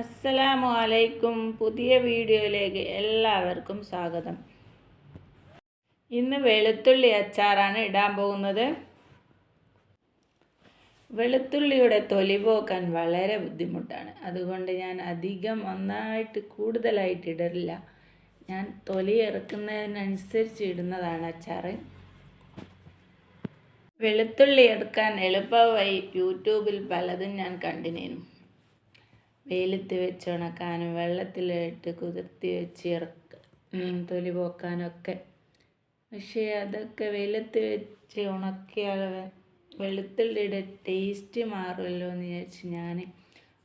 അസ്സലാമു അലൈക്കും പുതിയ വീഡിയോയിലേക്ക് എല്ലാവർക്കും സ്വാഗതം. ഇന്ന് വെളുത്തുള്ളി അച്ചാറാണ് ഇടാൻ പോകുന്നത്. വെളുത്തുള്ളിയുടെ തൊലി പോക്കാൻ വളരെ ബുദ്ധിമുട്ടാണ്. അതുകൊണ്ട് ഞാൻ അധികം ഒന്നായിട്ട് കൂടുതലായിട്ട് ഇടറില്ല ഞാൻ തൊലി ഇറക്കുന്നതിനനുസരിച്ച് ഇടുന്നതാണ് അച്ചാറ്. വെളുത്തുള്ളി എടുക്കാൻ എളുപ്പമായി യൂട്യൂബിൽ പലതും ഞാൻ കണ്ടിനേനു. വെയിലത്ത് വെച്ച് ഉണക്കാനും വെള്ളത്തിലിട്ട് കുതിർത്തി വെച്ച് ഇറക്ക തൊലി പോക്കാനൊക്കെ. പക്ഷേ അതൊക്കെ വെയിലത്ത് വെച്ച് ഉണക്കിയാൽ വെളുത്തുള്ളിയുടെ ടേസ്റ്റ് മാറുമല്ലോ എന്ന് വിചാരിച്ച് ഞാൻ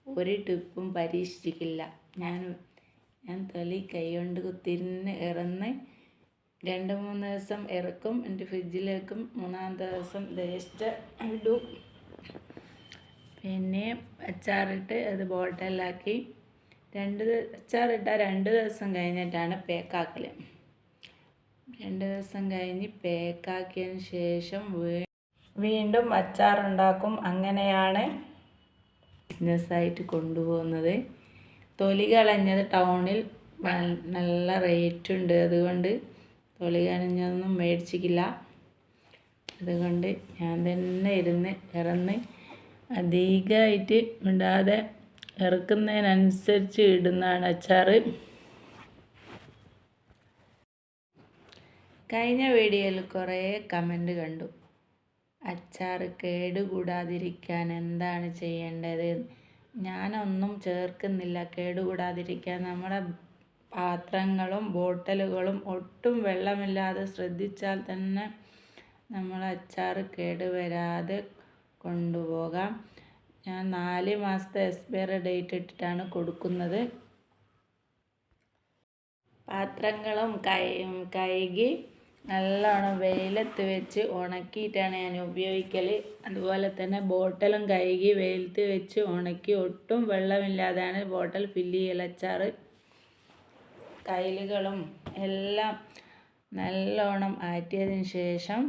ഒരു ടിപ്പും പരീക്ഷിക്കില്ല ഞാൻ ഞാൻ തൊലി കൈ കൊണ്ട് കുത്തിരുന്ന് ഇറന്ന് രണ്ട് മൂന്ന് ദിവസം ഇറക്കും എന്റെ ഫ്രിഡ്ജിലേക്കും മൂന്നാം ദിവസം ജസ്റ്റ് ഇടും. പിന്നെ അച്ചാറിട്ട് അത് ബോട്ടലാക്കി രണ്ട് അച്ചാറിട്ടാൽ രണ്ട് ദിവസം കഴിഞ്ഞിട്ടാണ് പേക്കാക്കൽ രണ്ട് ദിവസം കഴിഞ്ഞ് പേക്കാക്കിയതിന് ശേഷം വീണ്ടും അച്ചാറുണ്ടാക്കും. അങ്ങനെയാണ് ബിസിനസ്സായിട്ട് കൊണ്ടുപോകുന്നത്. തൊലി കളഞ്ഞത് ടൗണിൽ നല്ല റേറ്റ് ഉണ്ട് അതുകൊണ്ട് തൊലി കളഞ്ഞതൊന്നും മേടിച്ചിട്ടില്ല അതുകൊണ്ട് ഞാൻ തന്നെ ഇരുന്ന് ഇറന്ന് അധികമായിട്ട് ഇടാതെ ഇറക്കുന്നതിനനുസരിച്ച് ഇടുന്നതാണ് അച്ചാർ കഴിഞ്ഞ വീഡിയോയിൽ കുറേ കമന്റ് കണ്ടു. അച്ചാർ കേടുകൂടാതിരിക്കാൻ എന്താണ് ചെയ്യേണ്ടത്? ഞാനൊന്നും ചേർക്കുന്നില്ല. കേടുകൂടാതിരിക്കാൻ നമ്മുടെ പാത്രങ്ങളും ബോട്ടലുകളും ഒട്ടും വെള്ളമില്ലാതെ ശ്രദ്ധിച്ചാൽ തന്നെ നമ്മൾ അച്ചാർ കേടുവരാതെ കൊണ്ടുപോകാം. ഞാൻ നാല് മാസത്തെ എക്സ്പയറി ഡേറ്റ് ഇട്ടിട്ടാണ് കൊടുക്കുന്നത്. പാത്രങ്ങളും കൈ കഴുകി നല്ലോണം വെയിലത്ത് വെച്ച് ഉണക്കിയിട്ടാണ് ഞാൻ ഉപയോഗിക്കൽ അതുപോലെ തന്നെ ബോട്ടലും കഴുകി വെയിലത്ത് വെച്ച് ഉണക്കി ഒട്ടും വെള്ളമില്ലാതെയാണ് ബോട്ടൽ ഫില്ല് ചെയ്യലച്ചാറ് കയ്യിലുകളും എല്ലാം നല്ലോണം ആറ്റിയതിന് ശേഷം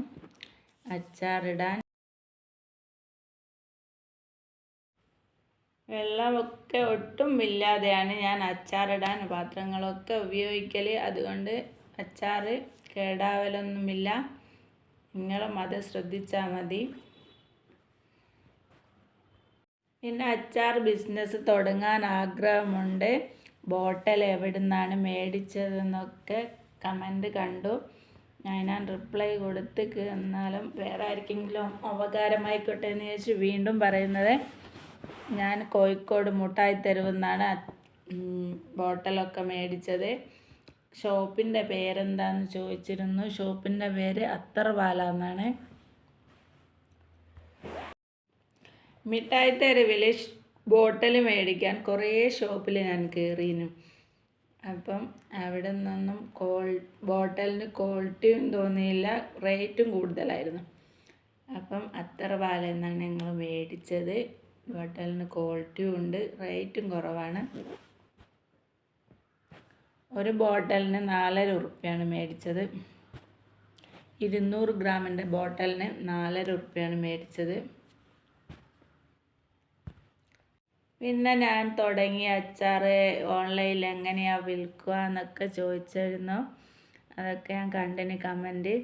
അച്ചാറിടാൻ വെള്ളമൊക്കെ ഒട്ടും ഇല്ലാതെയാണ് ഞാൻ അച്ചാറിടാൻ പാത്രങ്ങളൊക്കെ ഉപയോഗിക്കൽ അതുകൊണ്ട് അച്ചാർ കേടാവലൊന്നുമില്ല. നിങ്ങളും അത് ശ്രദ്ധിച്ചാൽ മതി. പിന്നെ അച്ചാർ ബിസിനസ് തുടങ്ങാൻ ആഗ്രഹമുണ്ട്. ബോട്ടൽ എവിടെ നിന്നാണ് മേടിച്ചതെന്നൊക്കെ കമന്റ് കണ്ടു. ഞാൻ റിപ്ലൈ കൊടുത്ത് എന്നാലും വേറെ ആർക്കെങ്കിലും ഉപകാരമായിക്കോട്ടെ എന്ന് ചോദിച്ച് വീണ്ടും പറയുന്നത്. ഞാൻ കോഴിക്കോട് മുട്ടായി തെരുവെന്നാണ് ബോട്ടലൊക്കെ മേടിച്ചത്. ഷോപ്പിന്റെ പേരെന്താന്ന് ചോദിച്ചിരുന്നു. ഷോപ്പിന്റെ പേര് അത്തർവാല എന്നാണ്. മിഠായി തെരുവിൽ ബോട്ടൽ മേടിക്കാൻ കുറേ ഷോപ്പിൽ ഞാൻ കയറിയിരുന്നു അപ്പം അവിടെ നിന്നൊന്നും ക്വാൾ ബോട്ടലിന് ക്വാളിറ്റിയും തോന്നിയില്ല റേറ്റും കൂടുതലായിരുന്നു. അപ്പം അത്തർവാല എന്നാണ് ഞങ്ങൾ മേടിച്ചത്. ബോട്ടലിന് ക്വാളിറ്റിയും ഉണ്ട് റേറ്റും കുറവാണ്. ഒരു ബോട്ടലിന് നാലര ഉറുപ്പ്യാണ് മേടിച്ചത്. ഇരുന്നൂറ് ഗ്രാമിന്റെ ബോട്ടലിന് നാലര ഉറുപ്പ്യാണ് മേടിച്ചത്. പിന്നെ ഞാൻ തുടങ്ങി അച്ചാർ ഓൺലൈനിൽ എങ്ങനെയാണ് വിൽക്കുക എന്നൊക്കെ ചോദിച്ചിരുന്നു. അതൊക്കെ ഞാൻ കണ്ടിന് കമന്റ്.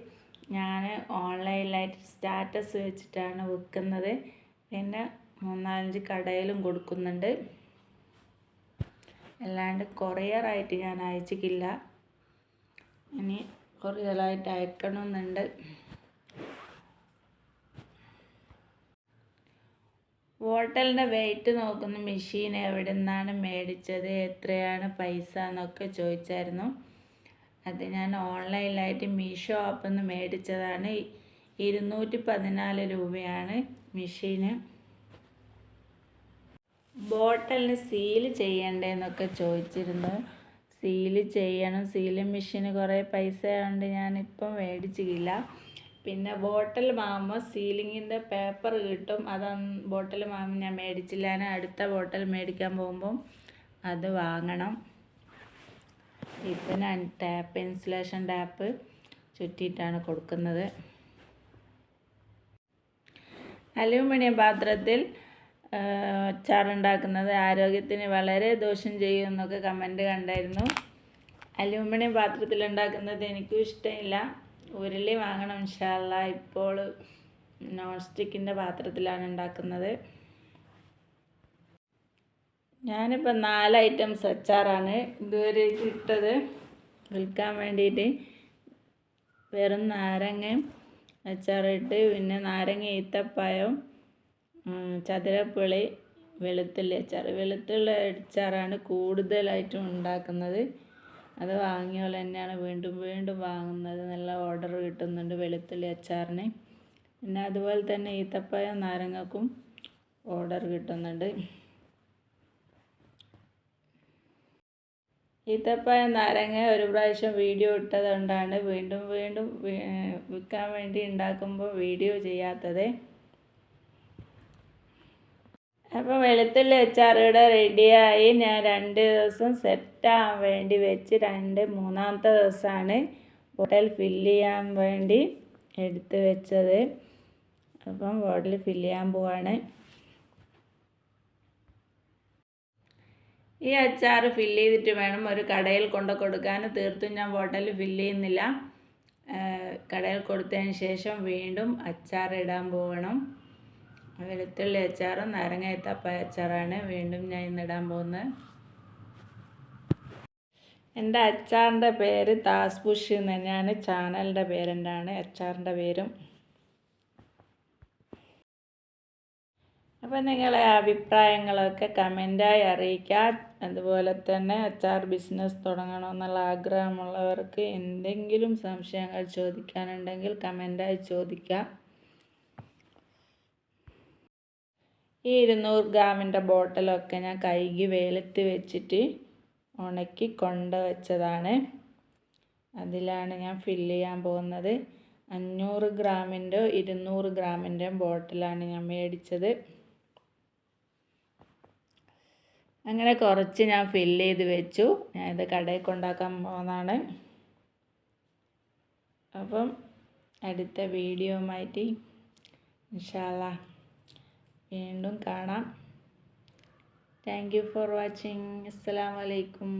ഞാൻ ഓൺലൈനിലായിട്ട് സ്റ്റാറ്റസ് വെച്ചിട്ടാണ് വിൽക്കുന്നത്. പിന്നെ മൂന്നാലഞ്ച് കടയിലും കൊടുക്കുന്നുണ്ട്. അല്ലാണ്ട് കൊറിയറായിട്ട് ഞാൻ അയച്ചിട്ടില്ല. ഇനി കൊറിയറായിട്ട് അയക്കണമെന്നുണ്ട്. ഹോട്ടലിന്റെ വെയിറ്റ് നോക്കുന്ന മെഷീൻ എവിടെ നിന്നാണ് മേടിച്ചത് എത്രയാണ് പൈസ എന്നൊക്കെ ചോദിച്ചായിരുന്നു. അത് ഞാൻ ഓൺലൈനിലായിട്ട് മീഷോ ആപ്പിൽ നിന്ന് മേടിച്ചതാണ്. ഇരുന്നൂറ്റി പതിനാല് രൂപയാണ് മെഷീന്. ബോട്ടലിന് സീൽ ചെയ്യണ്ടേന്നൊക്കെ ചോദിച്ചിരുന്നു. സീൽ ചെയ്യണം. സീലിംഗ് മെഷീന് കുറേ പൈസ ആയതുകൊണ്ട് ഞാനിപ്പം മേടിച്ചില്ല. പിന്നെ ബോട്ടിൽ വാങ്ങുമ്പോൾ സീലിങ്ങിന്റെ പേപ്പർ കിട്ടും. അത് ബോട്ടിൽ വാങ്ങുമ്പോൾ ഞാൻ മേടിച്ചില്ല. ഞാൻ അടുത്ത ബോട്ടിൽ മേടിക്കാൻ പോകുമ്പം അത് വാങ്ങണം. ഇപ്പം ഞാൻ ടാപ്പ് ഇൻസുലേഷൻ ടാപ്പ് ചുറ്റിയിട്ടാണ് കൊടുക്കുന്നത്. അലുമിനിയം പാത്രത്തിൽ അച്ചാറുണ്ടാക്കുന്നത് ആരോഗ്യത്തിന് വളരെ ദോഷം ചെയ്യും എന്നൊക്കെ കമന്റ് കണ്ടായിരുന്നു. അലൂമിനിയം പാത്രത്തിൽ ഉണ്ടാക്കുന്നത് എനിക്കും ഇഷ്ടമില്ല. ഉരുളി വാങ്ങണം ഇൻഷാല്ല ഇപ്പോൾ നോൺ സ്റ്റിക്കിന്റെ പാത്രത്തിലാണ് ഉണ്ടാക്കുന്നത്. ഞാനിപ്പോൾ നാല് ഐറ്റംസ് അച്ചാറാണ് ഇതുവരെ ഇട്ടത്. വിൽക്കാൻ വേണ്ടിയിട്ട് വെറും നാരങ്ങ അച്ചാറിട്ട് പിന്നെ നാരങ്ങ ഈത്തപ്പഴം ചതുരപ്പുളി വെളുത്തുള്ളി അച്ചാർ വെളുത്തുള്ളി അച്ചാറാണ് കൂടുതലായിട്ടും ഉണ്ടാക്കുന്നത്. അത് വാങ്ങിയ പോലെ തന്നെയാണ് വീണ്ടും വീണ്ടും വാങ്ങുന്നത്. നല്ല ഓർഡർ കിട്ടുന്നുണ്ട് വെളുത്തുള്ളി അച്ചാറിന്. പിന്നെ അതുപോലെ തന്നെ ഈത്തപ്പഴം നാരങ്ങക്കും ഓർഡർ കിട്ടുന്നുണ്ട്. ഈത്തപ്പഴം നാരങ്ങ ഒരു പ്രാവശ്യം വീഡിയോ ഇട്ടതുകൊണ്ടാണ് വീണ്ടും വീണ്ടും വിൽക്കാൻ വേണ്ടി ഉണ്ടാക്കുമ്പോൾ വീഡിയോ ചെയ്യാത്തത്. അപ്പോൾ വെളുത്തുള്ളി അച്ചാർ ഇവിടെ റെഡിയായി ഞാൻ രണ്ട് ദിവസം സെറ്റാകാൻ വേണ്ടി വെച്ച് രണ്ട് മൂന്നാമത്തെ ദിവസമാണ് ബോട്ടിൽ ഫില്ല് ചെയ്യാൻ വേണ്ടി എടുത്ത് വെച്ചത്. അപ്പം ബോട്ടിൽ ഫില്ല് ചെയ്യാൻ പോവാണ്. ഈ അച്ചാർ ഫില്ല് ചെയ്തിട്ട് വേണം ഒരു കടയിൽ കൊണ്ട് കൊടുക്കാൻ. തീർത്തും ഞാൻ ബോട്ടിൽ ഫില്ല് ചെയ്യുന്നില്ല. കടയിൽ കൊടുത്തതിന് ശേഷം വീണ്ടും അച്ചാർ ഇടാൻ പോകണം വെളുത്തുള്ളി അച്ചാറും നാരങ്ങ ഏത്തപ്പഴ അച്ചാറാണ്. വീണ്ടും ഞാൻ ഇന്നിടാൻ പോകുന്നത്. എന്റെ അച്ചാറിന്റെ പേര് താസ്പുഷ് എന്ന് തന്നെയാണ്. ചാനലിന്റെ പേരെന്റാണ് അച്ചാറിന്റെ പേരും. അപ്പം നിങ്ങളെ അഭിപ്രായങ്ങളൊക്കെ കമന്റായി അറിയിക്കുക അതുപോലെ തന്നെ അച്ചാർ ബിസിനസ് തുടങ്ങണമെന്നുള്ള ആഗ്രഹമുള്ളവർക്ക് എന്തെങ്കിലും സംശയങ്ങൾ ചോദിക്കാനുണ്ടെങ്കിൽ കമന്റായി ചോദിക്കാം. ഈ ഇരുന്നൂറ് ഗ്രാമിന്റെ ബോട്ടിലൊക്കെ ഞാൻ കഴുകി വെയിലത്ത് വെച്ചിട്ട് ഉണക്കി കൊണ്ട വെച്ചതാണ്. അതിലാണ് ഞാൻ ഫില്ല് ചെയ്യാൻ പോകുന്നത്. അഞ്ഞൂറ് ഗ്രാമിന്റെ ഇരുന്നൂറ് ഗ്രാമിന്റെ ബോട്ടിലാണ് ഞാൻ മേടിച്ചത്. അങ്ങനെ കുറച്ച് ഞാൻ ഫില്ല് ചെയ്ത് വെച്ചു. ഞാൻ ഇത് കടയിൽ കൊണ്ടാക്കാൻ പോകുന്നതാണ്. അപ്പം അടുത്ത വീഡിയോയുമായിട്ട് ഇൻഷാല്ല വീണ്ടും കാണാം. താങ്ക് യു ഫോർ വാച്ചിങ് അസ്സാം വലൈക്കും